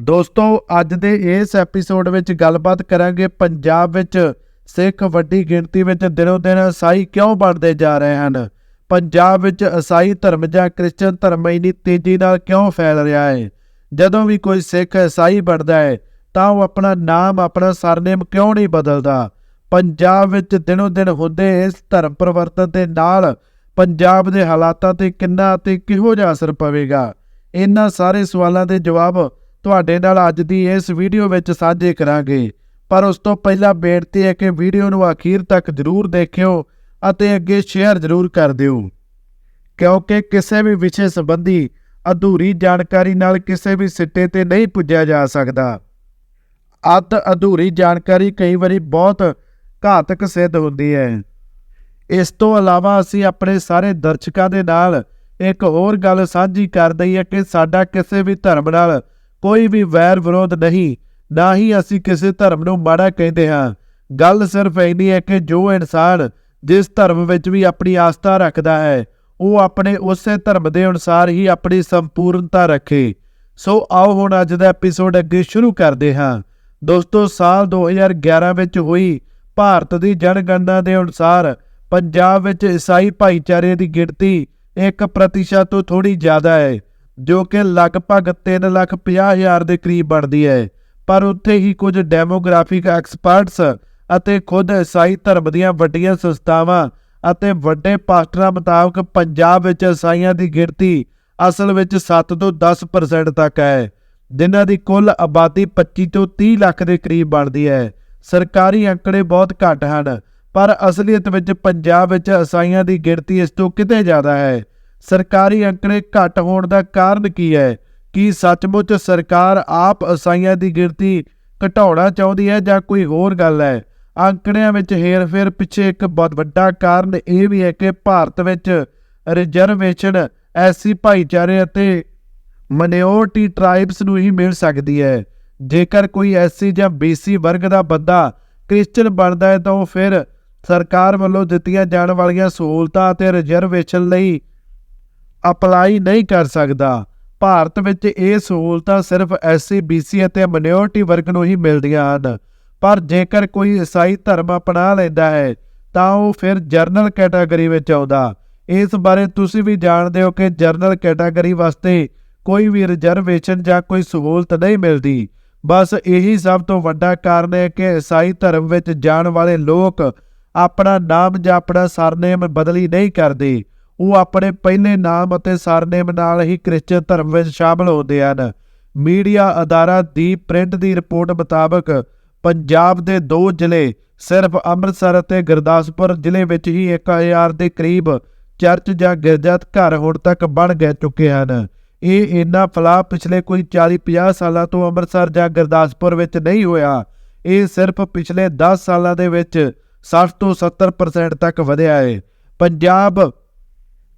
ਦੋਸਤੋ, ਅੱਜ ਦੇ ਇਸ ਐਪੀਸੋਡ ਵਿੱਚ ਗੱਲਬਾਤ ਕਰਾਂਗੇ ਪੰਜਾਬ ਵਿੱਚ ਸਿੱਖ ਵੱਡੀ ਗਿਣਤੀ ਵਿੱਚ ਦਿਨੋ ਦਿਨ ਈਸਾਈ ਕਿਉਂ ਬਣਦੇ ਜਾ ਰਹੇ ਹਨ? ਪੰਜਾਬ ਵਿੱਚ ਈਸਾਈ ਧਰਮ ਜਾਂ ਕ੍ਰਿਸਚਨ ਧਰਮ ਇੰਨੀ ਤੇਜ਼ੀ ਨਾਲ ਕਿਉਂ ਫੈਲ ਰਿਹਾ ਹੈ? ਜਦੋਂ ਵੀ ਕੋਈ ਸਿੱਖ ਈਸਾਈ ਬਣਦਾ ਹੈ, ਤਾਂ ਉਹ ਆਪਣਾ ਨਾਮ, ਆਪਣਾ ਸਰਨੇਮ ਕਿਉਂ ਨਹੀਂ ਬਦਲਦਾ? ਪੰਜਾਬ ਵਿੱਚ ਦਿਨੋ ਦਿਨ ਹੁੰਦੇ ਇਸ ਧਰਮ ਪਰਿਵਰਤਨ ਦੇ ਨਾਲ ਪੰਜਾਬ ਦੇ ਹਾਲਾਤਾਂ ਤੇ ਕਿੰਨਾ ਅਤੇ ਕਿਹੋ ਜਿਹਾ ਅਸਰ ਪਵੇਗਾ? ਇਹਨਾਂ ਸਾਰੇ ਸਵਾਲਾਂ ਦੇ ਜਵਾਬ ਤੁਹਾਡੇ ਨਾਲ ਅੱਜ ਦੀ ਇਸ ਵੀਡੀਓ ਵਿੱਚ ਸਾਂਝੇ ਕਰਾਂਗੇ। ਪਰ ਉਸ ਤੋਂ ਪਹਿਲਾਂ ਬੇਨਤੀ ਹੈ ਕਿ ਵੀਡੀਓ ਨੂੰ ਅਖੀਰ ਤੱਕ ਜ਼ਰੂਰ ਦੇਖਿਓ ਅਤੇ ਅੱਗੇ ਸ਼ੇਅਰ ਜ਼ਰੂਰ ਕਰ ਦਿਓ। ਕਿਉਂਕਿ ਕਿਸੇ ਵੀ ਵਿਸ਼ੇ ਸੰਬੰਧੀ ਅਧੂਰੀ ਜਾਣਕਾਰੀ ਨਾਲ ਕਿਸੇ ਵੀ ਸਿੱਟੇ ਤੇ ਨਹੀਂ ਪੁੱਜਿਆ ਜਾ ਸਕਦਾ। ਅੱਧ ਅਧੂਰੀ ਜਾਣਕਾਰੀ ਕਈ ਵਾਰੀ ਬਹੁਤ ਘਾਤਕ ਸਿੱਧ ਹੁੰਦੀ ਹੈ। ਇਸ ਤੋਂ ਇਲਾਵਾ ਅਸੀਂ ਆਪਣੇ ਸਾਰੇ ਦਰਸ਼ਕਾਂ ਦੇ ਨਾਲ ਇੱਕ ਹੋਰ ਗੱਲ ਸਾਂਝੀ ਕਰ ਦਈਏ ਕਿ ਸਾਡਾ ਕਿਸੇ ਵੀ ਧਰਮ ਨਾਲ ਕੋਈ ਵੀ ਵੈਰ ਵਿਰੋਧ ਨਹੀਂ, ਨਾ ਹੀ ਅਸੀਂ ਕਿਸੇ ਧਰਮ ਨੂੰ ਮਾੜਾ ਕਹਿੰਦੇ ਹਾਂ। ਗੱਲ ਸਿਰਫ ਇੰਨੀ ਹੈ ਕਿ ਜੋ ਇਨਸਾਨ ਜਿਸ ਧਰਮ ਵਿੱਚ ਵੀ ਆਪਣੀ ਆਸਥਾ ਰੱਖਦਾ ਹੈ, ਉਹ ਆਪਣੇ ਉਸੇ ਧਰਮ ਦੇ ਅਨੁਸਾਰ ਹੀ ਆਪਣੀ ਸੰਪੂਰਨਤਾ ਰੱਖੇ। ਸੋ ਆਓ ਹੁਣ ਅੱਜ ਦਾ ਐਪੀਸੋਡ ਅੱਗੇ ਸ਼ੁਰੂ ਕਰਦੇ ਹਾਂ। ਦੋਸਤੋ, ਸਾਲ 2011 ਵਿੱਚ ਹੋਈ ਭਾਰਤ ਦੀ ਜਨਗਣਨਾ ਦੇ ਅਨੁਸਾਰ ਪੰਜਾਬ ਵਿੱਚ ਈਸਾਈ ਭਾਈਚਾਰੇ ਦੀ ਗਿਣਤੀ 1% ਤੋਂ ਥੋੜੀ ਜ਼ਿਆਦਾ ਹੈ। ਜੋ ਕਿ ਲਗਭਗ 350000 ਦੇ ਕਰੀਬ ਬਣਦੀ ਹੈ। ਪਰ ਉੱਥੇ ਹੀ ਕੁਝ ਡੈਮੋਗ੍ਰਾਫਿਕ ਐਕਸਪਰਟਸ ਅਤੇ ਖੁਦ ਈਸਾਈ ਧਰਮ ਦੀਆਂ ਵੱਡੀਆਂ ਸੰਸਥਾਵਾਂ ਅਤੇ ਵੱਡੇ ਪਾਸਟਰਾਂ ਮੁਤਾਬਕ ਪੰਜਾਬ ਵਿੱਚ ਈਸਾਈਆਂ ਦੀ ਗਿਣਤੀ ਅਸਲ ਵਿੱਚ 7 ਤੋਂ 10% ਤੱਕ ਹੈ। ਜਿਨ੍ਹਾਂ ਦੀ ਕੁੱਲ ਆਬਾਦੀ 25 ਤੋਂ 30 ਲੱਖ ਦੇ ਕਰੀਬ ਬਣਦੀ ਹੈ। ਸਰਕਾਰੀ ਅੰਕੜੇ ਬਹੁਤ ਘੱਟ ਹਨ, ਪਰ ਅਸਲੀਅਤ ਵਿੱਚ ਪੰਜਾਬ ਵਿੱਚ ਈਸਾਈਆਂ ਦੀ ਗਿਣਤੀ ਇਸ ਤੋਂ ਕਿਤੇ ਜ਼ਿਆਦਾ ਹੈ। ਸਰਕਾਰੀ ਅੰਕੜੇ ਘੱਟ ਹੋਣ ਦਾ ਕਾਰਨ ਕੀ ਹੈ? ਕੀ ਸੱਚਮੁੱਚ ਸਰਕਾਰ ਆਪ ਈਸਾਈਆਂ ਦੀ ਗਿਣਤੀ ਘਟਾਉਣਾ ਚਾਹੁੰਦੀ ਹੈ ਜਾਂ ਕੋਈ ਹੋਰ ਗੱਲ ਹੈ? ਅੰਕੜਿਆਂ ਵਿੱਚ ਹੇਰ-ਫੇਰ ਪਿੱਛੇ ਇੱਕ ਬਹੁਤ ਵੱਡਾ ਕਾਰਨ ਇਹ ਵੀ ਹੈ ਕਿ ਭਾਰਤ ਵਿੱਚ ਰਿਜ਼ਰਵੇਸ਼ਨ ਐਸੀ ਭਾਈਚਾਰੇ ਅਤੇ ਮਨਿਓਰਟੀ ਟ੍ਰਾਈਬਸ ਨੂੰ ਹੀ ਮਿਲ ਸਕਦੀ ਹੈ। ਜੇਕਰ ਕੋਈ ਐਸਸੀ ਜਾਂ ਬੀਸੀ ਵਰਗ ਦਾ ਬੰਦਾ ਕ੍ਰਿਸਚੀਅਨ ਬਣਦਾ ਹੈ ਤਾਂ ਉਹ ਫਿਰ ਸਰਕਾਰ ਵੱਲੋਂ ਦਿੱਤੀਆਂ ਜਾਣ ਵਾਲੀਆਂ ਸਹੂਲਤਾਂ ਅਤੇ ਰਿਜ਼ਰਵੇਸ਼ਨ ਲਈ ਅਪਲਾਈ ਨਹੀਂ ਕਰ ਸਕਦਾ। ਭਾਰਤ ਵਿੱਚ ਇਹ ਸਹੂਲਤਾਂ ਸਿਰਫ ਐਸਸੀ ਬੀਸੀ ਅਤੇ ਮਨਿਓਰਟੀ ਵਰਗ ਨੂੰ ਹੀ ਮਿਲਦੀਆਂ ਹਨ। ਪਰ ਜੇਕਰ ਕੋਈ ਈਸਾਈ ਧਰਮ ਅਪਣਾ ਲੈਂਦਾ ਹੈ, ਤਾਂ ਉਹ ਫਿਰ ਜਰਨਲ ਕੈਟਾਗਰੀ ਵਿੱਚ ਆਉਂਦਾ। ਇਸ ਬਾਰੇ ਤੁਸੀਂ ਵੀ ਜਾਣਦੇ ਹੋ ਕਿ ਜਰਨਲ ਕੈਟਾਗਰੀ ਵਾਸਤੇ ਕੋਈ ਵੀ ਰਿਜ਼ਰਵੇਸ਼ਨ ਜਾਂ ਕੋਈ ਸਹੂਲਤ ਨਹੀਂ ਮਿਲਦੀ। ਬਸ ਇਹੀ ਸਭ ਤੋਂ ਵੱਡਾ ਕਾਰਨ ਹੈ ਕਿ ਈਸਾਈ ਧਰਮ ਵਿੱਚ ਜਾਣ ਵਾਲੇ ਲੋਕ ਆਪਣਾ ਨਾਮ ਜਾਂ ਆਪਣਾ ਸਰਨੇਮ ਬਦਲੀ ਨਹੀਂ ਕਰਦੇ। ਉਹ ਆਪਣੇ ਪਹਿਲੇ ਨਾਮ ਅਤੇ ਸਰਨੇਮ ਨਾਲ ਹੀ ਕ੍ਰਿਸਚਨ ਧਰਮ ਵਿੱਚ ਸ਼ਾਮਲ ਹੁੰਦੇ ਹਨ। ਮੀਡੀਆ ਅਦਾਰਾ ਦੀ ਪ੍ਰਿੰਟ ਦੀ ਰਿਪੋਰਟ ਮੁਤਾਬਕ, ਪੰਜਾਬ ਦੇ ਦੋ ਜ਼ਿਲ੍ਹੇ ਸਿਰਫ ਅੰਮ੍ਰਿਤਸਰ ਅਤੇ ਗੁਰਦਾਸਪੁਰ ਜ਼ਿਲ੍ਹੇ ਵਿੱਚ ਹੀ 1000 ਦੇ ਕਰੀਬ ਚਰਚ ਜਾਂ ਗਿਰਜਾ ਘਰ ਹੁਣ ਤੱਕ ਬਣ ਗਏ ਚੁੱਕੇ ਹਨ। ਇਹ ਇੰਨਾ ਫਲਾਅ ਪਿਛਲੇ ਕੋਈ 40-50 ਸਾਲਾਂ ਤੋਂ ਅੰਮ੍ਰਿਤਸਰ ਜਾਂ ਗੁਰਦਾਸਪੁਰ ਵਿੱਚ ਨਹੀਂ ਹੋਇਆ। ਇਹ ਸਿਰਫ ਪਿਛਲੇ 10 ਸਾਲਾਂ ਦੇ ਵਿੱਚ 60 ਤੋਂ 70% ਤੱਕ ਵਧਿਆ ਹੈ। ਪੰਜਾਬ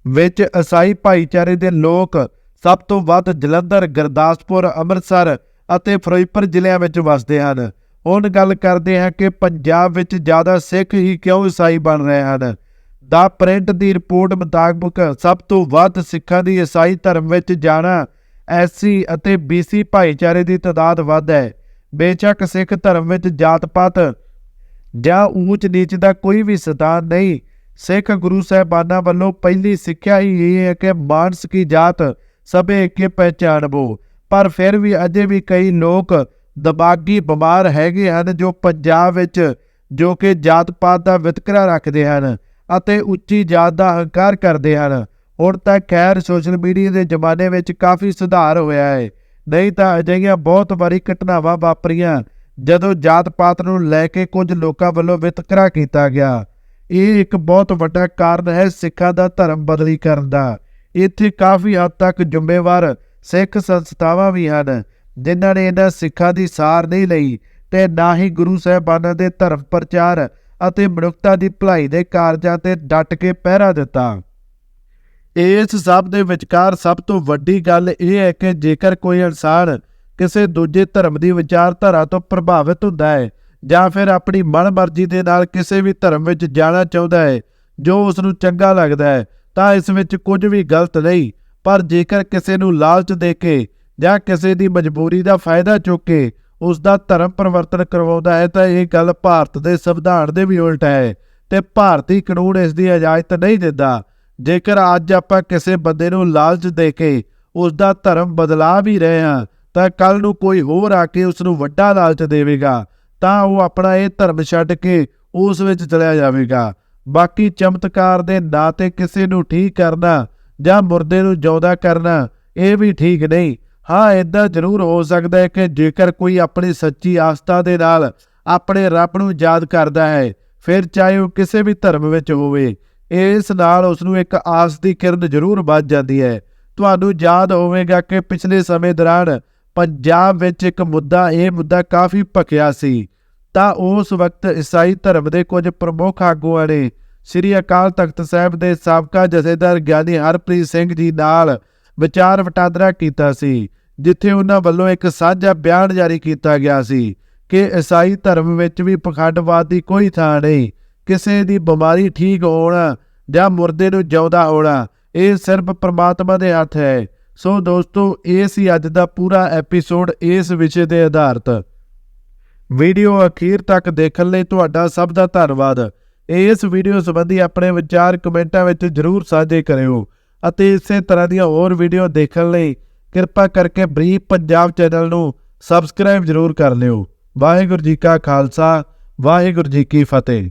ਵਿੱਚ ਈਸਾਈ ਭਾਈਚਾਰੇ ਦੇ ਲੋਕ ਸਭ ਤੋਂ ਵੱਧ ਜਲੰਧਰ, ਗੁਰਦਾਸਪੁਰ, ਅੰਮ੍ਰਿਤਸਰ ਅਤੇ ਫਿਰੋਜ਼ਪੁਰ ਜ਼ਿਲ੍ਹਿਆਂ ਵਿੱਚ ਵਸਦੇ ਹਨ। ਹੁਣ ਗੱਲ ਕਰਦੇ ਹਾਂ ਕਿ ਪੰਜਾਬ ਵਿੱਚ ਜ਼ਿਆਦਾ ਸਿੱਖ ਹੀ ਕਿਉਂ ਈਸਾਈ ਬਣ ਰਹੇ ਹਨ। ਦਾ ਪ੍ਰਿੰਟ ਦੀ ਰਿਪੋਰਟ ਮੁਤਾਬਕ ਸਭ ਤੋਂ ਵੱਧ ਸਿੱਖਾਂ ਦੀ ਈਸਾਈ ਧਰਮ ਵਿੱਚ ਜਾਣਾ ਐਸਸੀ ਅਤੇ ਬੀਸੀ ਭਾਈਚਾਰੇ ਦੀ ਤਾਦਾਦ ਵੱਧ ਹੈ। ਬੇਸ਼ੱਕ ਸਿੱਖ ਧਰਮ ਵਿੱਚ ਜਾਤ-ਪਾਤ ਜਾਂ ਊਚ ਨੀਚ ਦਾ ਕੋਈ ਵੀ ਸਥਾਨ ਨਹੀਂ ਸਿੱਖ ਗੁਰੂ ਸਾਹਿਬਾਨਾਂ ਵੱਲੋਂ ਪਹਿਲੀ ਸਿੱਖਿਆ ਹੀ ਇਹ ਹੈ ਕਿ ਮਾਨਸ ਕੀ ਜਾਤ ਸਭੇ ਕੇ ਪਹਿਚਾਨਬੋ ਪਰ ਫਿਰ ਵੀ ਅਜੇ ਵੀ ਕਈ ਲੋਕ ਦਿਮਾਗੀ ਬਿਮਾਰ ਹੈਗੇ ਹਨ ਜੋ ਪੰਜਾਬ ਵਿੱਚ ਜੋ ਕਿ ਜਾਤ ਪਾਤ ਦਾ ਵਿਤਕਰਾ ਰੱਖਦੇ ਹਨ ਅਤੇ ਉੱਚੀ ਜਾਤ ਦਾ ਹੰਕਾਰ ਕਰਦੇ ਹਨ। ਹੁਣ ਤਾਂ ਖੈਰ ਸੋਸ਼ਲ ਮੀਡੀਆ ਦੇ ਜ਼ਮਾਨੇ ਵਿੱਚ ਕਾਫੀ ਸੁਧਾਰ ਹੋਇਆ ਹੈ। ਨਹੀਂ ਤਾਂ ਅਜਿਹੀਆਂ ਬਹੁਤ ਵਾਰੀ ਘਟਨਾਵਾਂ ਵਾਪਰੀਆਂ ਜਦੋਂ ਜਾਤ ਪਾਤ ਨੂੰ ਲੈ ਕੇ ਕੁਝ ਲੋਕਾਂ ਵੱਲੋਂ ਵਿਤਕਰਾ ਕੀਤਾ ਗਿਆ। ਇਹ ਇੱਕ ਬਹੁਤ ਵੱਡਾ ਕਾਰਨ ਹੈ ਸਿੱਖਾਂ ਦਾ ਧਰਮ ਬਦਲੀ ਕਰਨ ਦਾ। ਇੱਥੇ ਕਾਫੀ ਹੱਦ ਤੱਕ ਜ਼ਿੰਮੇਵਾਰ ਸਿੱਖ ਸੰਸਥਾਵਾਂ ਵੀ ਹਨ, ਜਿਨ੍ਹਾਂ ਨੇ ਇਹਨਾਂ ਸਿੱਖਾਂ ਦੀ ਸਾਰ ਨਹੀਂ ਲਈ ਤੇ ਨਾ ਹੀ ਗੁਰੂ ਸਾਹਿਬਾਨਾਂ ਦੇ ਧਰਮ ਪ੍ਰਚਾਰ ਅਤੇ ਮਨੁੱਖਤਾ ਦੀ ਭਲਾਈ ਦੇ ਕਾਰਜਾਂ ਤੇ ਡਟ ਕੇ ਪਹਿਰਾ ਦਿੱਤਾ। ਇਸ ਸਭ ਦੇ ਵਿਚਕਾਰ ਸਭ ਤੋਂ ਵੱਡੀ ਗੱਲ ਇਹ ਹੈ ਕਿ ਜੇਕਰ ਕੋਈ ਇਨਸਾਨ ਕਿਸੇ ਦੂਜੇ ਧਰਮ ਦੀ ਵਿਚਾਰਧਾਰਾ ਤੋਂ ਪ੍ਰਭਾਵਿਤ ਹੁੰਦਾ ਹੈ ਜਾਂ ਫਿਰ ਆਪਣੀ ਮਨਮਰਜ਼ੀ ਦੇ ਨਾਲ ਕਿਸੇ ਵੀ ਧਰਮ ਵਿੱਚ ਜਾਣਾ ਚਾਹੁੰਦਾ ਹੈ, ਜੋ ਉਸ ਨੂੰ ਚੰਗਾ ਲੱਗਦਾ ਹੈ, ਤਾਂ ਇਸ ਵਿੱਚ ਕੁਝ ਵੀ ਗਲਤ ਨਹੀਂ। ਪਰ ਜੇਕਰ ਕਿਸੇ ਨੂੰ ਲਾਲਚ ਦੇ ਕੇ ਜਾਂ ਕਿਸੇ ਦੀ ਮਜਬੂਰੀ ਦਾ ਫਾਇਦਾ ਚੁੱਕ ਕੇ ਉਸ ਦਾ ਧਰਮ ਪਰਿਵਰਤਨ ਕਰਵਾਉਂਦਾ ਹੈ, ਤਾਂ ਇਹ ਗੱਲ ਭਾਰਤ ਦੇ ਸੰਵਿਧਾਨ ਦੇ ਵੀ ਉਲਟ ਹੈ ਤੇ ਭਾਰਤੀ ਕਾਨੂੰਨ ਇਸ ਦੀ ਇਜਾਜ਼ਤ ਨਹੀਂ ਦਿੰਦਾ। ਜੇਕਰ ਅੱਜ ਆਪਾਂ ਕਿਸੇ ਬੰਦੇ ਨੂੰ ਲਾਲਚ ਦੇ ਕੇ ਉਸ ਦਾ ਧਰਮ ਬਦਲਾ ਵੀ ਰਹੇ ਹਾਂ, ਤਾਂ ਕੱਲ ਨੂੰ ਕੋਈ ਹੋਰ ਆ ਕੇ ਉਸ ਨੂੰ ਵੱਡਾ ਲਾਲਚ ਦੇਵੇਗਾ। ਤਾਂ ਉਹ ਆਪਣਾ ਇਹ ਧਰਮ ਛੱਡ ਕੇ ਉਸ ਵਿੱਚ ਚਲਿਆ ਜਾਵੇਗਾ। ਬਾਕੀ ਚਮਤਕਾਰ ਦੇ ਨਾਂ ਤੇ ਕਿਸੇ ਨੂੰ ਠੀਕ ਕਰਨਾ ਜਾਂ ਮੁਰਦੇ ਨੂੰ ਜਿਉਂਦਾ ਕਰਨਾ, ਇਹ ਵੀ ਠੀਕ ਨਹੀਂ। ਹਾਂ ਇਦਾਂ ਜ਼ਰੂਰ ਹੋ ਸਕਦਾ ਹੈ ਕਿ ਜੇਕਰ ਕੋਈ ਆਪਣੀ ਸੱਚੀ ਆਸਥਾ ਦੇ ਨਾਲ ਆਪਣੇ ਰੱਬ ਨੂੰ ਯਾਦ ਕਰਦਾ ਹੈ, ਫਿਰ ਚਾਹੇ ਉਹ ਕਿਸੇ ਵੀ ਧਰਮ ਵਿੱਚ ਹੋਵੇ, ਇਸ ਨਾਲ ਉਸ ਨੂੰ ਇੱਕ ਆਸ ਦੀ ਕਿਰਨ ਜ਼ਰੂਰ ਵੱਜ ਜਾਂਦੀ ਹੈ। ਤੁਹਾਨੂੰ ਯਾਦ ਹੋਵੇਗਾ ਕਿ ਪਿਛਲੇ ਸਮੇਂ ਦੌਰਾਨ ਪੰਜਾਬ ਵਿੱਚ ਇੱਕ ਮੁੱਦਾ, ਇਹ ਮੁੱਦਾ ਕਾਫੀ ਭਖਿਆ ਸੀ। ਤਾਂ ਉਸ ਵਕਤ ਈਸਾਈ ਧਰਮ ਦੇ ਕੁਝ ਪ੍ਰਮੁੱਖ ਆਗੂਆਂ ਨੇ ਸ੍ਰੀ ਅਕਾਲ ਤਖਤ ਸਾਹਿਬ ਦੇ ਸਾਬਕਾ ਜਥੇਦਾਰ ਗਿਆਨੀ ਹਰਪ੍ਰੀਤ ਸਿੰਘ ਜੀ ਨਾਲ ਵਿਚਾਰ ਵਟਾਂਦਰਾ ਕੀਤਾ ਸੀ, ਜਿੱਥੇ ਉਹਨਾਂ ਵੱਲੋਂ ਇੱਕ ਸਾਂਝਾ ਬਿਆਨ ਜਾਰੀ ਕੀਤਾ ਗਿਆ ਸੀ ਕਿ ਈਸਾਈ ਧਰਮ ਵਿੱਚ ਵੀ ਪਖੰਡਵਾਦ ਦੀ ਕੋਈ ਥਾਂ ਨਹੀਂ, ਕਿਸੇ ਦੀ ਬਿਮਾਰੀ ਠੀਕ ਹੋਣਾ ਜਾਂ ਮੁਰਦੇ ਨੂੰ ਜਿਉਂਦਾ ਹੋਣਾ, ਇਹ ਸਿਰਫ ਪ੍ਰਮਾਤਮਾ ਦੇ ਹੱਥ ਹੈ। ਸੋ ਦੋਸਤੋ, ਇਹ ਸੀ ਅੱਜ ਦਾ ਪੂਰਾ ਐਪੀਸੋਡ ਇਸ ਵਿਸ਼ੇ ਦੇ ਆਧਾਰਿਤ। ਵੀਡੀਓ ਅਖੀਰ ਤੱਕ ਦੇਖਣ ਲਈ ਤੁਹਾਡਾ ਸਭ ਦਾ ਧੰਨਵਾਦ। ਇਸ ਵੀਡੀਓ ਸੰਬੰਧੀ ਆਪਣੇ ਵਿਚਾਰ ਕਮੈਂਟਾਂ ਵਿੱਚ ਜਰੂਰ ਸਾਂਝੇ ਕਰਿਓ ਅਤੇ ਇਸੇ ਤਰ੍ਹਾਂ ਦੀਆਂ ਹੋਰ ਵੀਡੀਓ ਦੇਖਣ ਲਈ ਕਿਰਪਾ ਕਰਕੇ ਬਰੀਫ ਪੰਜਾਬ ਚੈਨਲ ਨੂੰ ਸਬਸਕ੍ਰਾਈਬ ਜਰੂਰ ਕਰ ਲਿਓ। ਵਾਹਿਗੁਰੂ ਜੀ ਕਾ ਖਾਲਸਾ, ਵਾਹਿਗੁਰੂ ਜੀ ਕੀ ਫਤਿਹ।